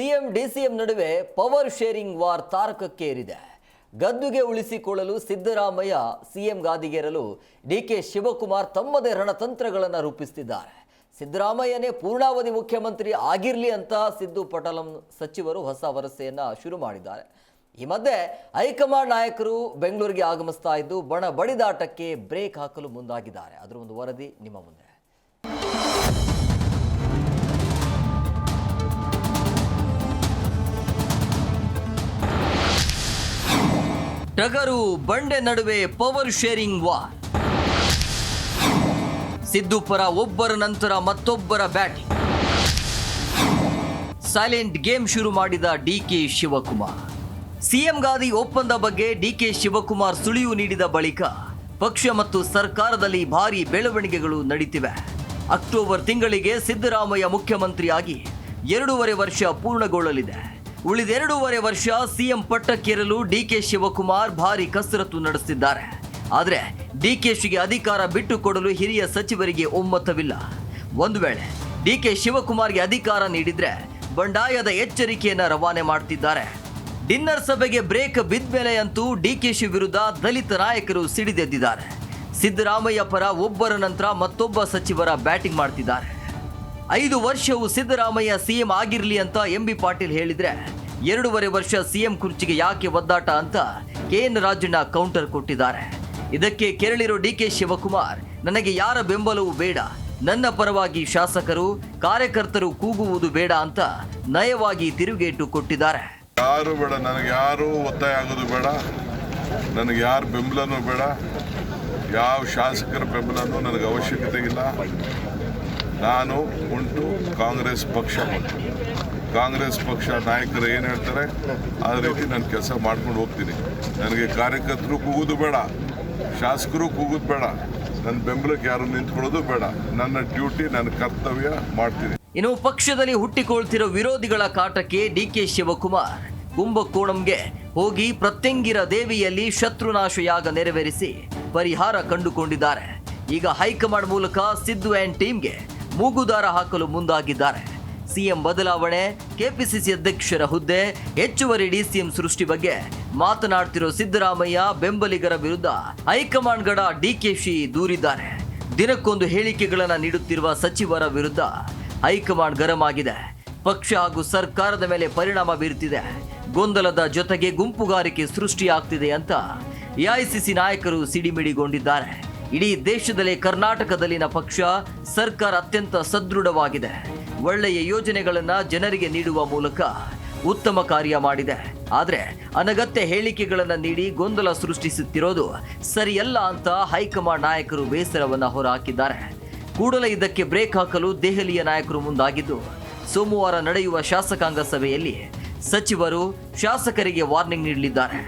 CM DCM ನಡುವೆ power sharing war ತಾರಕಕ್ಕೇರಿದೆ. ಗದ್ದುಗೆ ಉಳಿಸಿಕೊಳ್ಳಲು ಸಿದ್ದರಾಮಯ್ಯ ಸಿಎಂ ಗಾದಿಗೇರಲು ಡಿಕೆ ಶಿವಕುಮಾರ್ ತಮ್ಮದೇ ರಣತಂತ್ರಗಳನ್ನು ರೂಪಿಸುತ್ತಿದ್ದಾರೆ ಸಿದ್ದರಾಮಯ್ಯನೇ ಪೂರ್ಣಾವಧಿ ಮುಖ್ಯಮಂತ್ರಿ ಆಗಿರಲಿ ಅಂತ ಸಿದ್ದು ಪಟಲಂ ಸಚಿವರು ಹೊಸ ವರಸೆಯನ್ನು ಶುರು ಮಾಡಿದ್ದಾರೆ. ಈ ಮಧ್ಯೆ ಹೈಕಮಾಂಡ್ ನಾಯಕರು ಬೆಂಗಳೂರಿಗೆ ಆಗಮಿಸ್ತಾ ಇದ್ದು ಬಣ ಬಡಿದಾಟಕ್ಕೆ ಬ್ರೇಕ್ ಹಾಕಲು ಮುಂದಾಗಿದ್ದಾರೆ. ಅದರ ಒಂದು ವರದಿ ನಿಮ್ಮ ಮುಂದೆ. ಟಗರು ಬಂಡೆ ನಡುವೆ ಪವರ್ ಶೇರಿಂಗ್ ವಾರ್ ಸಿದ್ದು ಪರ ಒಬ್ಬರ ನಂತರ ಮತ್ತೊಬ್ಬರ ಬ್ಯಾಟಿಂಗ್ ಸೈಲೆಂಟ್ ಗೇಮ್ ಶುರು ಮಾಡಿದ ಡಿಕೆ ಶಿವಕುಮಾರ್. ಸಿಎಂ ಗಾದಿ ಒಪ್ಪಂದ ಬಗ್ಗೆ ಡಿಕೆ ಶಿವಕುಮಾರ್ ಸುಳಿವು ನೀಡಿದ ಬಳಿಕ ಪಕ್ಷ ಮತ್ತು ಸರ್ಕಾರದಲ್ಲಿ ಭಾರಿ ಬೆಳವಣಿಗೆಗಳು ನಡೀತಿವೆ. ಅಕ್ಟೋಬರ್ ತಿಂಗಳಿಗೆ ಸಿದ್ದರಾಮಯ್ಯ ಮುಖ್ಯಮಂತ್ರಿಯಾಗಿ ಎರಡೂವರೆ ವರ್ಷ ಪೂರ್ಣಗೊಳ್ಳಲಿದೆ. ಉಳಿದೆರಡೂವರೆ ವರ್ಷ ಸಿಎಂ ಪಟ್ಟಕ್ಕೇರಲು ಡಿಕೆ ಶಿವಕುಮಾರ್ ಭಾರಿ ಕಸರತ್ತು ನಡೆಸಿದ್ದಾರೆ ಆದರೆ ಡಿಕೆಶಿಗೆ ಅಧಿಕಾರ ಬಿಟ್ಟುಕೊಡಲು ಹಿರಿಯ ಸಚಿವರಿಗೆ ಒಮ್ಮತವಿಲ್ಲ. ಒಂದು ವೇಳೆ ಡಿಕೆ ಶಿವಕುಮಾರ್ಗೆ ಅಧಿಕಾರ ನೀಡಿದ್ರೆ ಬಂಡಾಯದ ಎಚ್ಚರಿಕೆಯನ್ನು ರವಾನೆ ಮಾಡ್ತಿದ್ದಾರೆ. ಡಿನ್ನರ್ ಸಭೆಗೆ ಬ್ರೇಕ್ ಬಿದ್ಮೇಲೆ ಅಂತೂ ಡಿಕೆಶಿ ವಿರುದ್ಧ ದಲಿತ ನಾಯಕರು ಸಿಡಿದೆದ್ದಿದ್ದಾರೆ. ಸಿದ್ದರಾಮಯ್ಯ ಪರ ಒಬ್ಬರ ನಂತರ ಮತ್ತೊಬ್ಬ ಸಚಿವರ ಬ್ಯಾಟಿಂಗ್ ಮಾಡ್ತಿದ್ದಾರೆ. ಐದು ವರ್ಷವು ಸಿದ್ದರಾಮಯ್ಯ ಸಿಎಂ ಆಗಿರಲಿ ಅಂತ ಎಂ ಬಿ ಪಾಟೀಲ್ ಹೇಳಿದ್ರೆ ಎರಡೂವರೆ ವರ್ಷ ಸಿಎಂ ಕುರ್ಚಿಗೆ ಯಾಕೆ ಒದ್ದಾಟ ಅಂತ ಕೆ ಎನ್ ರಾಜಣ್ಣ ಕೌಂಟರ್ ಕೊಟ್ಟಿದ್ದಾರೆ. ಇದಕ್ಕೆ ಕೆರಳಿರೋ ಡಿ ಕೆ ಶಿವಕುಮಾರ್, ನನಗೆ ಯಾರ ಬೆಂಬಲವೂ ಬೇಡ. ನನ್ನ ಪರವಾಗಿ ಶಾಸಕರು, ಕಾರ್ಯಕರ್ತರು ಕೂಗುವುದು ಬೇಡ ಅಂತ ನಯವಾಗಿ ತಿರುಗೇಟು ಕೊಟ್ಟಿದ್ದಾರೆ. ಯಾರು ಬೇಡ, ನನಗೆ ಯಾರು ಒತ್ತಾಯ ಆಗೋದು ಬೇಡ. ನನಗೆ ಯಾರು ಬೆಂಬಲನೂ ಬೇಡ. ಯಾವ ಶಾಸಕರ ಬೆಂಬಲನೂ ನನಗೆ ಅವಶ್ಯಕತೆ ಇಲ್ಲ. ನಾನು ಉಂಟು, ಕಾಂಗ್ರೆಸ್ ಪಕ್ಷ ಉಂಟು. ಕಾಂಗ್ರೆಸ್ ಪಕ್ಷ ನಾಯಕರು ಏನು ಹೇಳ್ತಾರೆ? ಆ ರೀತಿ ನಾನು ಕೆಲಸ ಮಾಡ್ಕೊಂಡು ಹೋಗ್ತೀನಿ. ನನಗೆ ಕಾರ್ಯಕರ್ತರು ಕೂಗೋದು ಬೇಡ, ಶಾಸಕರು ಕೂಗೋದು ಬೇಡ, ನನ್ನ ಬೆಂಬಲಕ್ಕೆ ಯಾರು ನಿಂತ್ಕೊಳ್ಳೋದು ಬೇಡ. ನನ್ನ ಡ್ಯೂಟಿ, ನನ್ನ ಕರ್ತವ್ಯ ಮಾಡ್ತೀನಿ. ಇನ್ನು ಪಕ್ಷದಲ್ಲಿ ಹುಟ್ಟಿಕೊಳ್ತಿರೋ ವಿರೋಧಿಗಳ ಕಾಟಕ್ಕೆ ಡಿ ಕೆ ಶಿವಕುಮಾರ್, ಕುಂಭಕೋಣಂಗೆ ಹೋಗಿ ಪ್ರತ್ಯಂಗಿರ ದೇವಿಯಲ್ಲಿ ಶತ್ರುನಾಶ ಯಾಗ ನೆರವೇರಿಸಿ ಪರಿಹಾರ ಕಂಡುಕೊಂಡಿದ್ದಾರೆ. ಈಗ ಹೈಕಮಾಂಡ್ ಮೂಲಕ ಸಿದ್ದು ಆ್ಯಂಡ್ ಟೀಮ್ಗೆ ಮೂಗುದಾರ ಹಾಕಲು ಮುಂದಾಗಿದ್ದಾರೆ. ಸಿಎಂ ಬದಲಾವಣೆ, ಕೆಪಿಸಿಸಿ ಅಧ್ಯಕ್ಷರ ಹುದ್ದೆ, ಹೆಚ್ಚುವರಿ ಡಿಸಿಎಂ ಸೃಷ್ಟಿ ಬಗ್ಗೆ ಮಾತನಾಡ್ತಿರೋ ಸಿದ್ದರಾಮಯ್ಯ ಬೆಂಬಲಿಗರ ವಿರುದ್ಧ ಹೈಕಮಾಂಡ್ಗಳ ಡಿಕೆಶಿ ದೂರಿದ್ದಾರೆ. ದಿನಕ್ಕೊಂದು ಹೇಳಿಕೆಗಳನ್ನು ನೀಡುತ್ತಿರುವ ಸಚಿವರ ವಿರುದ್ಧ ಹೈಕಮಾಂಡ್ ಗರಂ ಆಗಿದೆ ಪಕ್ಷ ಹಾಗೂ ಸರ್ಕಾರದ ಮೇಲೆ ಪರಿಣಾಮ ಬೀರುತ್ತಿದೆ ಗೊಂದಲದ ಜೊತೆಗೆ ಗುಂಪುಗಾರಿಕೆ ಸೃಷ್ಟಿಯಾಗ್ತಿದೆ ಅಂತ ಎಐಸಿಸಿ ನಾಯಕರು ಸಿಡಿಮಿಡಿಗೊಂಡಿದ್ದಾರೆ. ಇಡೀ ದೇಶದಲ್ಲೇ ಕರ್ನಾಟಕದಲ್ಲಿನ ಪಕ್ಷ ಸರ್ಕಾರ ಅತ್ಯಂತ ಸದೃಢವಾಗಿದೆ. ಒಳ್ಳೆಯ ಯೋಜನೆಗಳನ್ನು ಜನರಿಗೆ ನೀಡುವ ಮೂಲಕ ಉತ್ತಮ ಕಾರ್ಯ ಮಾಡಿದೆ. ಆದರೆ ಅನಗತ್ಯ ಹೇಳಿಕೆಗಳನ್ನು ನೀಡಿ ಗೊಂದಲ ಸೃಷ್ಟಿಸುತ್ತಿರೋದು ಸರಿಯಲ್ಲ ಅಂತ ಹೈಕಮಾಂಡ್ ನಾಯಕರು ಬೇಸರವನ್ನು ಹೊರಹಾಕಿದ್ದಾರೆ. ಕೂಡಲೇ ಇದಕ್ಕೆ ಬ್ರೇಕ್ ಹಾಕಲು ದೆಹಲಿಯ ನಾಯಕರು ಮುಂದಾಗಿದ್ದು, ಸೋಮವಾರ ನಡೆಯುವ ಶಾಸಕಾಂಗ ಸಭೆಯಲ್ಲಿ ಸಚಿವರು ಶಾಸಕರಿಗೆ ವಾರ್ನಿಂಗ್ ನೀಡಲಿದ್ದಾರೆ.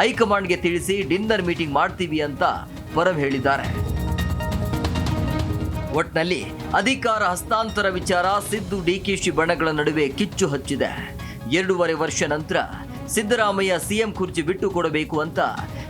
ಹೈಕಮಾಂಡ್ಗೆ ತಿಳಿಸಿ ಡಿನ್ನರ್ ಮೀಟಿಂಗ್ ಮಾಡ್ತೀವಿ ಅಂತ ಪರಂ ಹೇಳಿದ್ದಾರೆ. ಒಟ್ನಲ್ಲಿ ಅಧಿಕಾರ ಹಸ್ತಾಂತರ ವಿಚಾರ ಸಿದ್ದು ಡಿಕೆಶಿ ಬಣಗಳ ನಡುವೆ ಕಿಚ್ಚು ಹಚ್ಚಿದೆ. ಎರಡೂವರೆ ವರ್ಷ ನಂತರ ಸಿದ್ದರಾಮಯ್ಯ ಸಿಎಂ ಕುರ್ಚಿ ಬಿಟ್ಟು ಕೊಡಬೇಕು ಅಂತ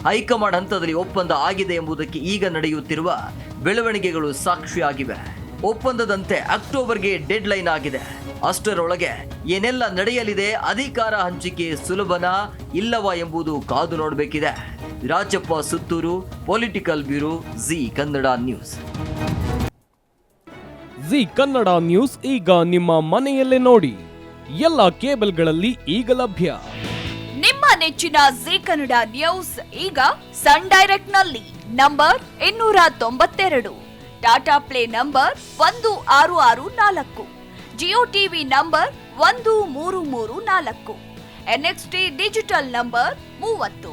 ಹೈಕಮಾಂಡ್ ಹಂತದಲ್ಲಿ ಒಪ್ಪಂದ ಆಗಿದೆ ಎಂಬುದಕ್ಕೆ ಈಗ ನಡೆಯುತ್ತಿರುವ ಬೆಳವಣಿಗೆಗಳು ಸಾಕ್ಷಿಯಾಗಿವೆ. ಒಪ್ಪಂದದಂತೆ ಅಕ್ಟೋಬರ್ಗೆ ಡೆಡ್ ಲೈನ್ ಆಗಿದೆ. ಅಷ್ಟರೊಳಗೆ ಏನೆಲ್ಲ ನಡೆಯಲಿದೆ ಅಧಿಕಾರ ಹಂಚಿಕೆ ಸುಲಭನಾ ಇಲ್ಲವಾ ಎಂಬುದು ಕಾದು ನೋಡಬೇಕಿದೆ. Rajappa Suttur political bureau Zee Kannada news Zee Kannada news ಈಗ ನಿಮ್ಮ ಮನೆಯಲ್ಲೇ ನೋಡಿ. ಎಲ್ಲ ಕೇಬಲ್ಗಳಲ್ಲಿ ಈಗ ಲಭ್ಯ. ನಿಮ್ಮ ನೆಚ್ಚಿನ ಜಿ ಕನ್ನಡ ನ್ಯೂಸ್ ಈಗ ಸನ್ ಡೈರೆಕ್ಟ್ನಲ್ಲಿ ನಂಬರ್ ಇನ್ನೂರ ತೊಂಬತ್ತೆರಡು. ಟಾಟಾ ಪ್ಲೇ ನಂಬರ್ ಒಂದು ಆರು ಆರು ನಾಲ್ಕು. ಜಿಯೋ ಟಿವಿ ನಂಬರ್ ಒಂದು ಮೂರು ಮೂರು ನಾಲ್ಕು. ಎನ್ಎಕ್ಸ್ಟಿ ಡಿಜಿಟಲ್ ನಂಬರ್ ಮೂವತ್ತು.